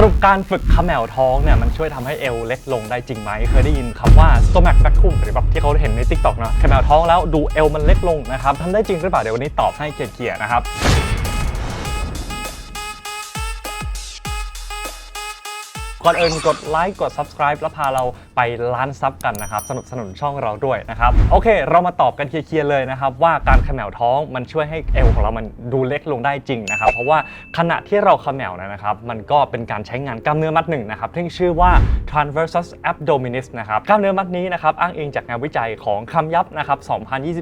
สรุปการฝึกขมวท้องเนี่ยมันช่วยทำให้เอวเล็กลงได้จริงไหม เคยได้ยินคำว่า stomach vacuum หรือแบบที่เขาเห็นใน t ิ k t o k เนาะขมวท้องแล้วดูเอวมันเล็กลงนะครับทำได้จริงหรือเปล่าเดี๋ยววันนี้ตอบให้เกียร์ๆนะครับ ก่อนอื่นกดไลค์กด subscribe แล้วพาเราไปล้านซับกันนะครับสนับสนุนช่องเราด้วยนะครับโอเค เรามาตอบกันเคลียร์ๆเลยนะครับว่าการขมวท้องมันช่วยให้เอวของเรามันดูเล็กลงได้จริงนะครับเพราะว่าขณะที่เราขมวนะครับมันก็เป็นการใช้งานกล้ามเนื้อมัดหนึ่งนะครับที่ชื่อว่า transversus abdominis นะครับกล้ามเนื้อมัดนี้นะครับอ้างอิงจากงานวิจัยของคำยับนะครับ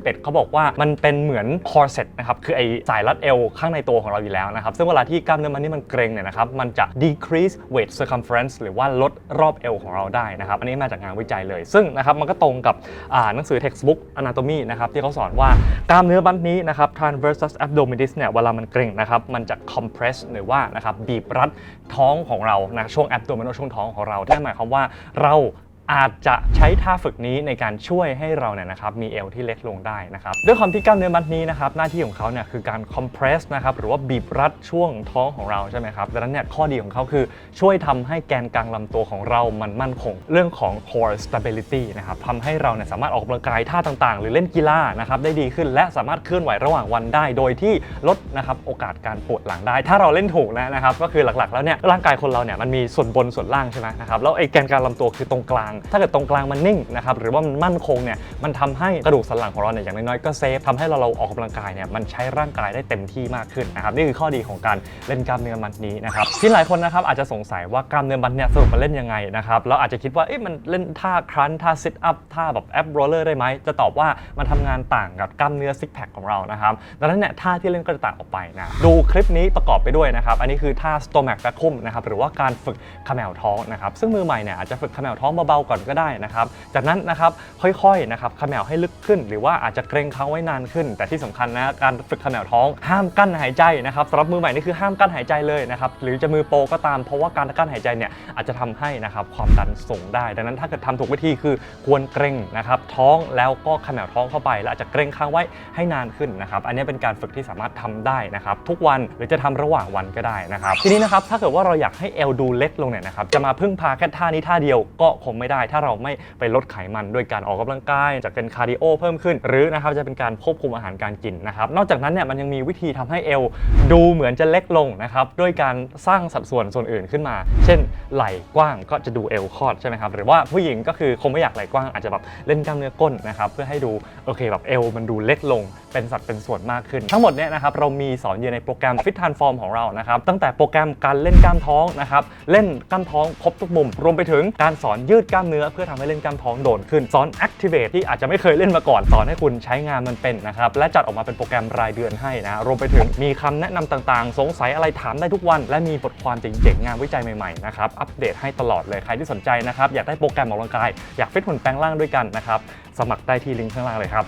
2021 เขาบอกว่ามันเป็นเหมือน corset นะครับคือไอสายรัดเอวข้างในตัวของเราอยู่แล้วนะครับซึ่งเวลาที่กล้ามเนื้อมันนี่มันเกร็งเนี่ยนะครับมันจะ decrease weight circumference หรือว่าลดรอบเอวของเราได้นะครับอันนี้มาจากงานวิจัยเลย ซึ่งนะครับมันก็ตรงกับหนังสือ textbook anatomy นะครับที่เขาสอนว่ากล้ามเนื้อบันนี้นะครับ transversus abdominis เนี่ยเวลามันเกร็งนะครับมันจะ compress หรือว่านะครับบีบรัดท้องของเรานะช่วง abdominal ช่วงท้องของเราที่หมายความว่าเรา อาจจะใช้ท่าฝึกนี้ในการช่วยให้เราเนี่ยนะครับมีเอวที่เล็กลงได้นะครับด้วยความที่กล้ามเนื้อมัดนี้นะครับหน้าที่ของเขาเนี่ยคือการ compress นะครับหรือว่าบีบรัดช่วงท้องของเราใช่ไหมครับดังนั้นเนี่ยข้อดีของเขาคือช่วยทำให้แกนกลางลำตัวของเรามันมั่นคง เรื่องของ core stability นะครับทำให้เราเนี่ยสามารถออกกำลังกายท่าต่างๆ หรือเล่นกีฬานะครับได้ดีขึ้นและสามารถเคลื่อนไหวระหว่างวันได้ โดยที่ลดนะครับโอกาสการปวดหลังได้ ถ้าเราเล่นถูกนะนะครับก็คือหลักๆ แล้วเนี่ยร่างกายคนเราเนี่ยมันมีส่วนบนส่วนล่างใช่ไหมนะครับแล้วไอ้แกนกลางลำตัวคือตรงกลางถ้าเกิดตรงกลางมันนิ่งนะครับหรือว่ามันมั่นคงเนี่ยมันทำให้กระดูกสันหลังของเราเนี่ยอย่างน้อยๆก็เซฟทำให้เราเราออกกำลังกายเนี่ยมันใช้ร่างกายได้เต็มที่มากขึ้นนะครับนี่คือข้อดีของการเล่นกล้ามเนื้อมัดนี้นะครับที่หลายคนนะครับอาจจะสงสัยว่ากล้ามเนื้อมัดเนี่ยสรุปมันเล่นยังไงนะครับแล้วอาจจะคิดว่าเอ๊ะมันเล่นท่าครันท่าซิทอัพท่าแบบแอปโรลเลอร์ได้ไหมจะตอบว่ามันทำงานต่างกับกล้ามเนื้อซิกแพคของเรานะครับดังนั้นเนี่ยท่าที่เล่นก็จะต่างออกไปนะดูคลิปนี้ประกอบไปด้วยนะครับอันนี้คือท่า stomach vacuum นะครับหรือว่าการฝึกขมวท้องนะครับซึ่งมือใหม่เนี่ยอาจจะฝึกขมวท้องเบาก่อนก็ได้นะครับ จากนั้นนะครับค่อยๆนะครับเขมวให้ลึกขึ้น หรือว่าอาจจะเกรงค้างไว้นานขึ้น แต่ที่สำคัญนะการฝึกเขมวท้องห้ามกั้นหายใจนะครับสำหรับมือใหม่นี่คือห้ามกั้นหายใจเลยนะครับหรือจะมือโปรก็ตามเพราะว่าการกั้นหายใจเนี่ยอาจจะทำให้นะครับความดันสูงได้ ดังนั้นถ้าเกิดทำถูกวิธีคือควรเกรงนะครับท้องแล้วก็เขมวท้องเข้าไป แล้วอาจจะเกรงค้างไว้ให้นานขึ้นนะครับอันนี้เป็นการฝึกที่สามารถทำได้นะครับทุกวันหรือจะทำระหว่างวันก็ได้นะครับทีนี้นะครับถ้าเกิดว่าเราอยากให้เอวดูเล็กลงเนี่ยนะครับจะมาพึ่งพาแค่ท่านี้ท่าเดียวก็คงไม่ได้ได้ ถ้าเราไม่ไปลดไขมันด้วยการออกกำลังกายจะเป็นคาร์ดิโอเพิ่มขึ้น หรือนะครับจะเป็นการควบคุมอาหารการกินนะครับนอกจากนั้นเนี่ยมันยังมีวิธีทำให้เอวดูเหมือนจะเล็กลงนะครับด้วยการสร้างสัดส่วนส่วนอื่นขึ้นมา เช่นไหล่กว้างก็จะดูเอวคอดใช่ไหมครับหรือว่าผู้หญิงก็คือคงไม่อยากไหล่กว้างอาจจะแบบเล่นกล้ามเนื้อก้นนะครับเพื่อให้ดูโอเคแบบเอวมันดูเล็กลง เป็นสัดเป็นส่วนมากขึ้น ทั้งหมดเนี่ยนะครับเรามีสอนอยู่ในโปรแกรม Fit Transform ของเรานะครับตั้งแต่โปรแกรมการเล่นกล้ามท้องนะครับเล่นกล้ามท้องครบทุกมุม รวมไปถึงการสอนยืดกล้ามเนื้อ เพื่อทำให้เล่นกล้ามท้องโดนขึ้นสอน Activate ที่อาจจะไม่เคยเล่นมาก่อนสอนให้คุณใช้งานมันเป็นนะครับและจัดออกมาเป็นโปรแกรมรายเดือนให้นะรวมไปถึงมีคำแนะนำต่างๆ สงสัยอะไรถามได้ทุกวัน และมีบทความเจ๋งๆงานวิจัยใหม่ๆนะครับอัปเดตให้ตลอดเลยใครที่สนใจนะครับอยากได้โปรแกรมออกกำลังกายอยากฟิตหุ่นแปลงร่างด้วยกันนะครับสมัครได้ที่ลิงก์ข้างล่างเลยครับ